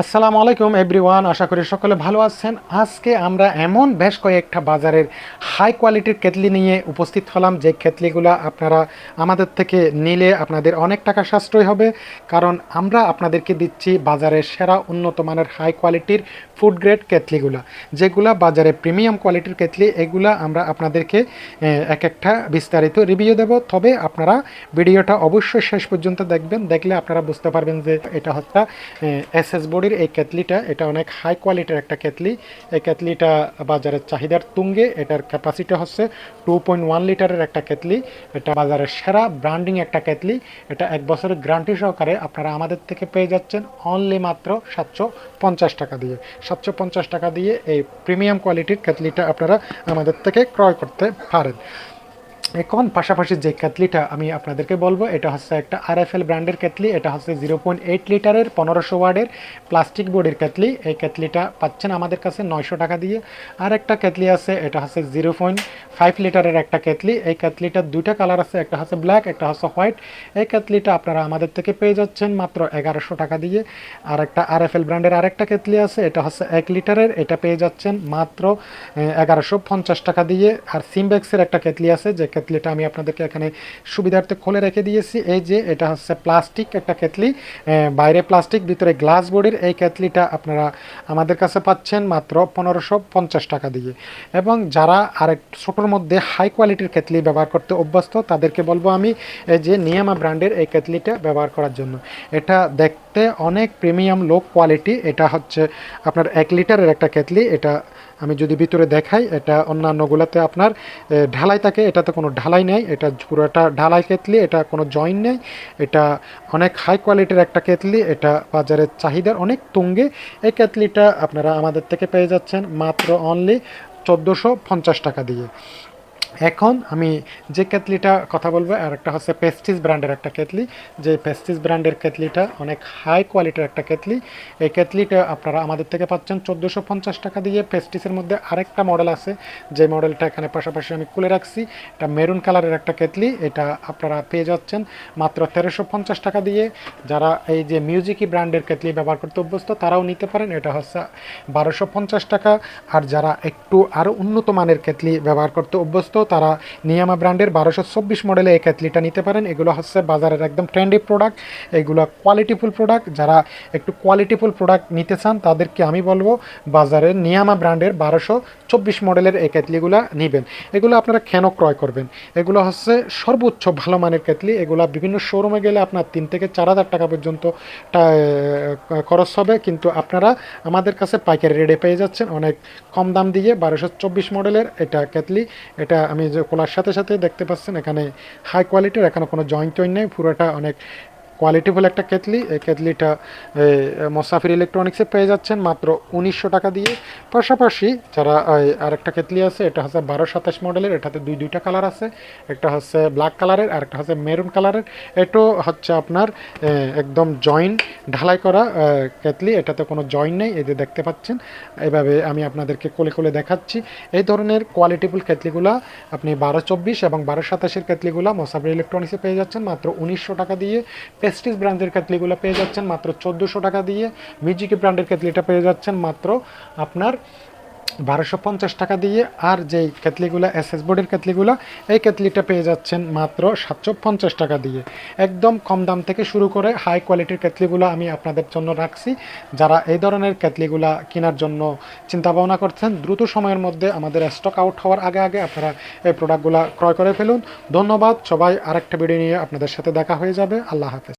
আসসালামু আলাইকুম এভরিওয়ান আশা করি সকলে ভালো আছেন। আজকে আমরা এমন বেশ কয়েকটা বাজারের হাই কোয়ালিটির কেতলি নিয়ে উপস্থিত হলাম। যে কেতলিগুলো আপনারা আমাদের থেকে নিলে আপনাদের অনেক টাকা সাশ্রয় হবে। কারণ আমরা আপনাদেরকে দিচ্ছি বাজারের সেরা উন্নত মানের হাই কোয়ালিটির ফুড গ্রেড কেতলিগুলো যেগুলা বাজারে প্রিমিয়াম কোয়ালিটির কেতলি এগুলা আমরা আপনাদেরকে এক একটা বিস্তারিত রিভিউ দেব। তবে আপনারা ভিডিওটা অবশ্যই শেষ পর্যন্ত দেখবেন। দেখলে আপনারা বুঝতে পারবেন যে এটা হচ্ছে এস এস বডির এই কেতলিটা এটা অনেক হাই কোয়ালিটির একটা কেতলি এই কেতলিটা বাজারের চাহিদার তুঙ্গে, এটার ক্যাপাসিটি হচ্ছে টু পয়েন্ট ওয়ান লিটারের একটা কেতলি এটা বাজারের সেরা ব্র্যান্ডিং একটা কেতলি এটা এক বছরের গ্যারান্টি সহকারে আপনারা আমাদের থেকে পেয়ে যাচ্ছেন অনলি মাত্র সাতশো পঞ্চাশ টাকা দিয়ে। সাতশো পঞ্চাশ টাকা দিয়ে এই প্রিমিয়াম কোয়ালিটির কেতলিটা আপনারা আমাদের থেকে ক্রয় করতে পারেন। এখন পাশাপাশি যে কেতলিটা আমি আপনাদেরকে বলব, এটা হচ্ছে একটা আর এফ এল ব্র্যান্ডের কেতলি এটা হচ্ছে জিরো পয়েন্ট এইট লিটারের, পনেরোশো ওয়ার্ডের প্লাস্টিক বডির কেতলি এই কেতলিটা পাচ্ছেন আমাদের কাছে নয়শো টাকা দিয়ে। আর একটা কেতলি আছে, এটা হচ্ছে জিরো পয়েন্ট ফাইভ লিটারের একটা কেতলি এই কেতলিটার দুইটা কালার আছে, একটা হচ্ছে ব্ল্যাক, একটা হচ্ছে হোয়াইট। এই কেতলিটা আপনারা আমাদের থেকে পেয়ে যাচ্ছেন মাত্র এগারোশো টাকা দিয়ে। আর একটা আর এফ এল ব্র্যান্ডের আরেকটা কেতলি আছে, এটা হচ্ছে এক লিটারের, এটা পেয়ে যাচ্ছেন মাত্র এগারোশো পঞ্চাশ টাকা দিয়ে। আর সিমব্যাক্সের একটা কেতলি আছে, যে কেতলিটা আমি আপনাদেরকে এখানে সুবিধার্থে খুলে রেখে দিয়েছি। এই যে এটা হচ্ছে প্লাস্টিক একটা কেতলি। বাইরে প্লাস্টিক, ভিতরে গ্লাস বডির এই কেতলিটা আপনারা আমাদের কাছে পাচ্ছেন মাত্র পনেরোশো পঞ্চাশ টাকা দিয়ে। এবং যারা আরেক ছোটোর মধ্যে হাই কোয়ালিটির কেতলি ব্যবহার করতে অভ্যস্ত, তাদেরকে বলব আমি এই যে নিয়ামা ব্র্যান্ডের এই কেতলিটা ব্যবহার করার জন্য। এটা দেখতে অনেক প্রিমিয়াম লো কোয়ালিটি এটা হচ্ছে আপনার এক লিটারের একটা কেতলি এটা আমি যদি ভিতরে দেখাই, এটা অন্যান্যগুলোতে আপনার ঢালাই থাকে, এটাতে কোনো ঢালাই নেই, এটা পুরোটা ঢালাই কেতলি এটা কোনো জয়েন্ট নেই, এটা অনেক হাই কোয়ালিটির একটা কেতলি এটা বাজারের চাহিদার অনেক তুঙ্গে, এই কেতলিটা আপনারা আমাদের থেকে পেয়ে যাচ্ছেন মাত্র অনলি চোদ্দোশো পঞ্চাশ টাকা দিয়ে। এখন আমি যে কেতলিটা কথা বলব, আর একটা হচ্ছে পেস্টিস ব্র্যান্ডের একটা কেতলি যে পেস্টিস ব্র্যান্ডের কেতলিটা অনেক হাই কোয়ালিটির একটা কেতলি এই কেতলিটা আপনারা আমাদের থেকে পাচ্ছেন চোদ্দোশো পঞ্চাশ টাকা দিয়ে। পেস্টিসের মধ্যে আরেকটা মডেল আছে। যে মডেলটা এখানে পাশাপাশি আমি খুলে রাখছি। এটা মেরুন কালারের একটা কেতলি এটা আপনারা পেয়ে যাচ্ছেন মাত্র তেরোশো পঞ্চাশ টাকা দিয়ে। যারা এই যে মিউজিকি ব্র্যান্ডের কেতলি ব্যবহার করতে অভ্যস্ত, তারাও নিতে পারেন। এটা হচ্ছে বারোশো পঞ্চাশ টাকা। আর যারা একটু আরও উন্নত মানের কেতলি ব্যবহার করতে অভ্যস্ত তারা নিয়ামা ব্র্যান্ডের বারোশো চব্বিশ মডেলে এই কেতলিটা নিতে পারেন। এগুলো হচ্ছে বাজারের একদম ট্রেন্ডি প্রোডাক্ট। এগুলো কোয়ালিটিফুল প্রোডাক্ট। যারা একটু কোয়ালিটিফুল প্রোডাক্ট নিতে চান, তাদেরকে আমি বলব বাজারের নিয়ামা ব্র্যান্ডের বারোশো চব্বিশ মডেলের এই কেতলিগুলো নেবেন। এগুলো আপনারা কেন ক্রয় করবেন? এগুলো হচ্ছে সর্বোচ্চ ভালো মানের কেতলি এগুলো বিভিন্ন শোরুমে গেলে আপনার তিন থেকে চার হাজার টাকা পর্যন্ত খরচ হবে। কিন্তু আপনারা আমাদের কাছে পাইকারি রেটে পেয়ে যাচ্ছেন। অনেক কম দাম দিয়ে বারোশো চব্বিশ মডেলের এটা কেতলি এটা আমি যে খোলার সাথে সাথে দেখতে পাচ্ছেন, এখানে হাই কোয়ালিটির এখানে কোনো জয়েন্ট টয়েন্ট নেই, পুরোটা অনেক কোয়ালিটিফুল একটা কেতলি এই কেতলিটা মোসাফির ইলেকট্রনিক্সে পেয়ে যাচ্ছেন মাত্র উনিশশো টাকা দিয়ে। পাশাপাশি যারা এই, আরেকটা কেতলি আছে এটা হচ্ছে বারো সাতাশ মডেলের এটাতে দুই দুইটা কালার আছে। একটা হচ্ছে ব্ল্যাক কালারের আর একটা হচ্ছে মেরুন কালারের। এটাও হচ্ছে আপনার একদম জয়েন্ট ঢালাই করা কেতলি এটাতে কোনো জয়েন্ট নেই এই যে দেখতে পাচ্ছেন। এভাবে আমি আপনাদেরকে কোলে কোলে দেখাচ্ছি। এই ধরনের কোয়ালিটিফুল কেতলিগুলা আপনি বারো চব্বিশ এবং বারো সাতাশের কেতলিগুলা মোসাফির ইলেকট্রনিক্সে পেয়ে যাচ্ছেন মাত্র উনিশশো টাকা দিয়ে। পেস্টিস ব্র্যান্ডের কেতলিগুলো পেয়ে যাচ্ছেন মাত্র চোদ্দোশো টাকা দিয়ে। মিউজিকি ব্র্যান্ডের কেতলিটা পেয়ে যাচ্ছেন মাত্র আপনার বারোশো পঞ্চাশ টাকা দিয়ে। আর যেই কেতলিগুলো এস এস বোর্ডের কেতলিগুলো এই কেতলিটা পেয়ে যাচ্ছেন মাত্র সাতশো পঞ্চাশ টাকা দিয়ে। একদম কম দাম থেকে শুরু করে হাই কোয়ালিটির কেতলিগুলো আমি আপনাদের জন্য রাখছি। যারা এই ধরনের কেতলিগুলা কেনার জন্য চিন্তা ভাবনা করছেন, দ্রুত সময়ের মধ্যে আমাদের স্টক আউট হওয়ার আগে আগে আপনারা এই প্রোডাক্টগুলো ক্রয় করে ফেলুন। ধন্যবাদ, সবাই আরেকটা ভিডিও নিয়ে আপনাদের সাথে দেখা হয়ে যাবে। আল্লাহ হাফেজ।